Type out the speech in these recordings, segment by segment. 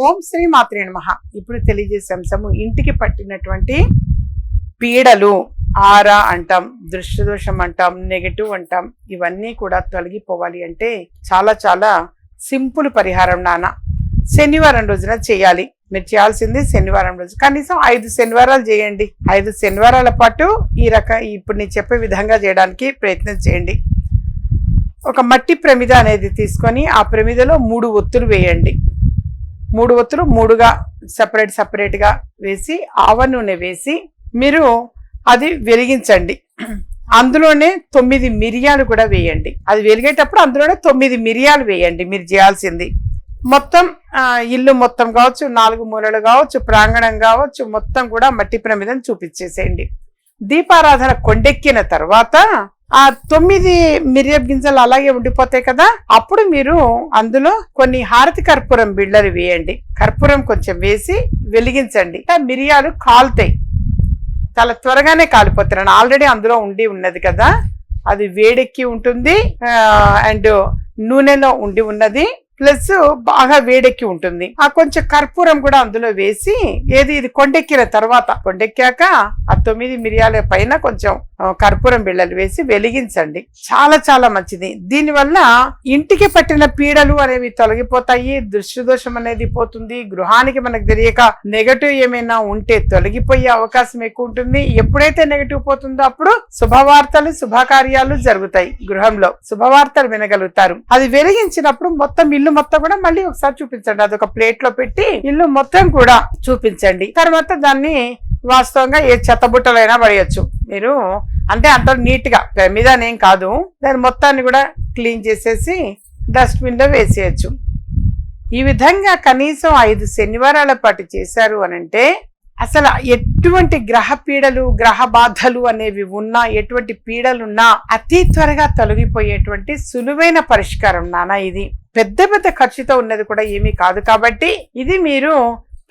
ఓం శ్రీ మాత్రే నమ. ఇప్పుడు తెలియజేసే అంశము ఇంటికి పట్టినటువంటి పీడలు ఆరా అంటాం దృష్టి దోషం అంటాం నెగటివ్ అంటాం ఇవన్నీ కూడా తొలగిపోవాలి అంటే చాలా చాలా సింపుల్ పరిహారం నాన్న. శనివారం రోజున చేయాలి. మీరు చేయాల్సింది శనివారం రోజు. కనీసం ఐదు శనివారాలు చేయండి. ఐదు శనివారాల పాటు ఈ రక ఇప్పుడు నేను చెప్పే విధంగా చేయడానికి ప్రయత్నం చేయండి. ఒక మట్టి ప్రమిద అనేది తీసుకొని ఆ ప్రమిదలో మూడు ఒత్తులు వేయండి. మూడు ఒత్తులు మూడుగా సపరేట్ సపరేట్గా వేసి ఆవ నూనె వేసి మీరు అది వెలిగించండి. అందులోనే తొమ్మిది మిరియాలు కూడా వేయండి. అది వెలిగేటప్పుడు అందులోనే తొమ్మిది మిరియాలు వేయండి మీరు చేయాల్సింది. మొత్తం ఇల్లు మొత్తం కావచ్చు నాలుగు మూలలు కావచ్చు ప్రాంగణం కావచ్చు మొత్తం కూడా మట్టి ప్రమిదం చూపించేసేయండి. దీపారాధన కొండెక్కిన తర్వాత ఆ తొమ్మిది మిరియప్ గింజలు అలాగే ఉండిపోతాయి కదా అప్పుడు మీరు అందులో కొన్ని హారతి కర్పూరం బిళ్ళలు వేయండి. కర్పూరం కొంచెం వేసి వెలిగించండి. ఆ మిరియాలు కాలుతాయి. చాలా త్వరగానే కాలిపోతున్నాను ఆల్రెడీ అందులో ఉండి ఉన్నది కదా అది వేడెక్కి ఉంటుంది. అండ్ నూనెలో ఉండి ఉన్నది. ప్లస్ బాగా వేడెక్కి ఉంటుంది. ఆ కొంచెం కర్పూరం కూడా అందులో వేసి ఏది ఇది కొండెక్కిన తర్వాత కొండెక్కాక ఆ తొమ్మిది మిరియాల పైన కొంచెం కర్పూరం బిళ్ళలు వేసి వెలిగించండి. చాలా చాలా మంచిది. దీనివల్ల ఇంటికి పట్టిన పీడలు అనేవి తొలగిపోతాయి దృష్టిదోషం అనేది పోతుంది గృహానికి మనకు తెలియక నెగటివ్ ఏమైనా ఉంటే తొలగిపోయే అవకాశం ఎక్కువ ఉంటుంది. ఎప్పుడైతే నెగటివ్ పోతుందో అప్పుడు శుభవార్తలు శుభకార్యాలు జరుగుతాయి గృహంలో. శుభవార్తలు వినగలుగుతారు. అది వెలిగించినప్పుడు మొత్తం ఇల్లు మొత్తం కూడా మళ్ళీ ఒకసారి చూపించండి. అది ఒక ప్లేట్లో పెట్టి ఇల్లు మొత్తం కూడా చూపించండి. తర్వాత దాన్ని వాస్తవంగా ఏ చెత్తబుట్టలైనా పడేయచ్చు. మీరు అంటే అంత నీట్గా గా ఏం కాదు. దాని మొత్తాన్ని కూడా క్లీన్ చేసేసి డస్ట్బిన్లో వేసేయచ్చు. ఈ విధంగా కనీసం ఐదు శనివారాల పాటు చేశారు అనంటే అసలు ఎటువంటి గ్రహ పీడలు గ్రహ బాధలు అనేవి ఉన్నా ఎటువంటి పీడలు ఉన్నా అతి త్వరగా తొలగిపోయేటువంటి సులువైన పరిష్కారం నానా ఇది. పెద్ద పెద్ద ఖర్చుతో ఉన్నది కూడా ఏమీ కాదు కాబట్టి ఇది మీరు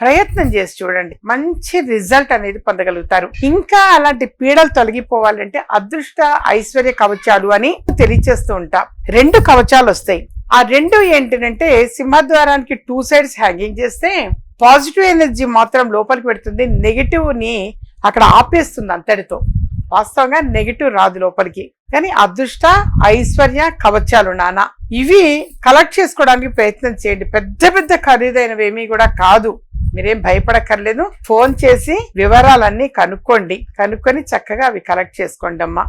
ప్రయత్నం చేసి చూడండి. మంచి రిజల్ట్ అనేది పొందగలుగుతారు. ఇంకా అలాంటి పీడలు తొలగిపోవాలంటే అదృష్ట ఐశ్వర్య కవచాలు అని తెలియచేస్తూ ఉంటాం. రెండు కవచాలు వస్తాయి. ఆ రెండు ఏంటంటే సింహద్వారానికి టూ సైడ్స్ హ్యాంగింగ్ చేస్తే పాజిటివ్ ఎనర్జీ మాత్రం లోపలికి పెడుతుంది. నెగిటివ్ని అక్కడ ఆపేస్తుంది అంతటితో. వాస్తవంగా నెగిటివ్ రాదు లోపలికి. కానీ అదృష్ట ఐశ్వర్య కవచాలు నానా. ఇవి కలెక్ట్ చేసుకోవడానికి ప్రయత్నం చేయండి. పెద్ద పెద్ద ఖరీదైనవి ఏమీ కూడా కాదు. మీరేం భయపడక్కర్లేదు. ఫోన్ చేసి వివరాలన్నీ కనుక్కోండి. కనుక్కొని చక్కగా అవి కలెక్ట్ చేసుకోండి అమ్మా